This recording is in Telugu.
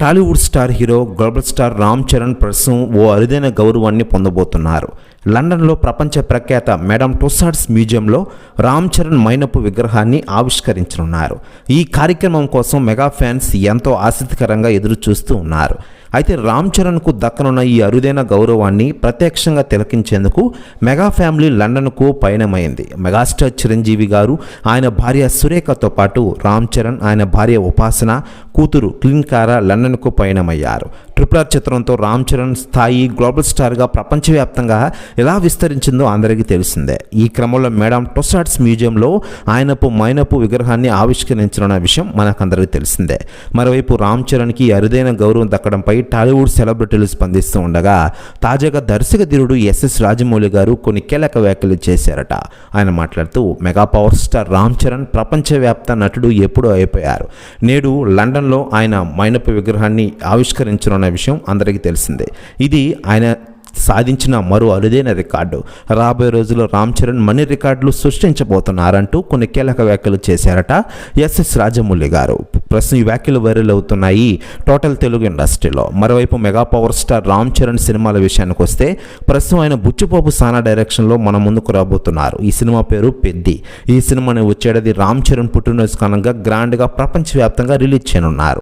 Tollywood star hero global star Ram Charan ప్రస్తుతం ఓ అరుదైన గౌరవాన్ని పొందబోతున్నారు. లండన్లో ప్రపంచ ప్రఖ్యాత మేడం టొసాడ్స్ మ్యూజియంలో రామ్ చరణ్ మైనపు విగ్రహాన్ని ఆవిష్కరించనున్నారు. ఈ కార్యక్రమం కోసం మెగా ఫ్యాన్స్ ఎంతో ఆసక్తికరంగా ఎదురు చూస్తూ ఉన్నారు. అయితే రామ్ చరణ్కు దక్కనున్న ఈ అరుదైన గౌరవాన్ని ప్రత్యక్షంగా తిలకించేందుకు మెగా ఫ్యామిలీ లండన్కు పయనమైంది. మెగాస్టార్ చిరంజీవి గారు ఆయన భార్య సురేఖతో పాటు రామ్ చరణ్ ఆయన భార్య ఉపాసన కూతురు క్లిన్కారా లండన్కు పయనమయ్యారు. ట్రిపుల్ ఆర్ చిత్రంతో రామ్ చరణ్ స్థాయి గ్లోబల్ స్టార్గా ప్రపంచవ్యాప్తంగా ఎలా విస్తరించిందో అందరికీ తెలిసిందే. ఈ క్రమంలో మేడం టొసాట్స్ మ్యూజియంలో ఆయనపు మైనపు విగ్రహాన్ని ఆవిష్కరించనున్న విషయం మనకందరికీ తెలిసిందే. మరోవైపు రామ్ చరణ్కి అరుదైన గౌరవం దక్కడంపై టాలీవుడ్ సెలబ్రిటీలు స్పందిస్తూ ఉండగా తాజాగా దర్శక ధీరుడు ఎస్ఎస్ రాజమౌళి గారు కొన్ని కీలక వ్యాఖ్యలు చేశారట. ఆయన మాట్లాడుతూ mega power star Ram Charan ప్రపంచవ్యాప్త నటుడు ఎప్పుడూ అయిపోయారు. నేడు లండన్ జపాన్లో ఆయన మైనపు విగ్రహాన్ని ఆవిష్కరించనున్న విషయం అందరికీ తెలిసిందే. ఇది ఆయన సాధించిన మరో అరుదైన రికార్డు. రాబోయే రోజుల్లో రామ్ చరణ్ మణి రికార్డులు సృష్టించబోతున్నారంటూ కొన్ని కీలక వ్యాఖ్యలు చేశారట ఎస్ఎస్ రాజమౌళి గారు. ప్రస్తుతం ఈ వ్యాఖ్యలు వైరల్ అవుతున్నాయి. టోటల్ తెలుగు ఇండస్ట్రీలో. మరోవైపు mega power star Ram Charan సినిమాల విషయానికి వస్తే ప్రస్తుతం ఆయన బుచ్చిపోపు సానా డైరెక్షన్లో మన ముందుకు రాబోతున్నారు. ఈ సినిమా పేరు పెద్ది. ఈ సినిమాని వచ్చేటది రామ్ చరణ్ పుట్టినరోజు కారణంగా గ్రాండ్గా ప్రపంచవ్యాప్తంగా రిలీజ్ చేయనున్నారు.